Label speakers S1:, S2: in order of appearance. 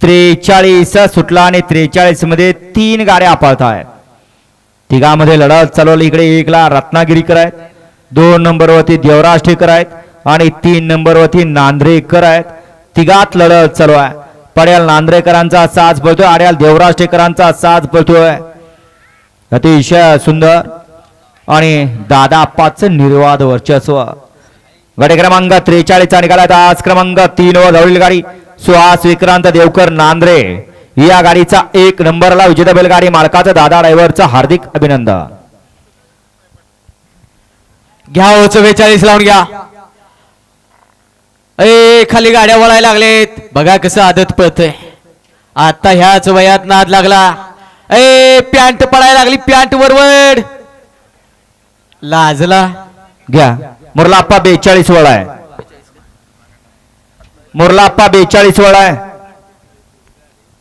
S1: त्रेचाळीस सुटला आणि त्रेचाळीसमध्ये तीन गाड्या पाळत आहेत तिघामध्ये लढत चालवली. इकडे एकला रत्नागिरीकर आहेत. दोन नंबरवरती देवराज ठेकर आहेत आणि तीन नंबरवरती नांद्रेकर आहेत. तिघात लढत चालू आहे. पड्याल नांद्रेकरांचा साज पळतोय. आड्याल देवराज ठेकरांचा साज पळतोय. अतिशय सुंदर आणि दादा पाच निर्वाद वर्चस्व. गाडी क्रमांक त्रेचाळीसचा निघाला आज क्रमांक तीन वर धावलेली गाडी सुहास विक्रांत देवकर नांद्रे. या गाडीचा एक नंबरला विजेता बैलगाडी मालकाचं दादा ड्रायव्हरचं हार्दिक अभिनंदन.
S2: घ्या हो चव्वेचाळीस लावून घ्या. ए खाली गाड्या वळायला लागलेत. बघा कसं आदत पळतय. आता ह्याच वयात नाद लागला. ए पॅन्ट पडायला लागली पॅन्ट वरवड. लाजला.
S1: घ्या. मुरलाप्पा बेचाळीस वळ आहे मुरलाप्पा बेचाळीस वेळा आहे.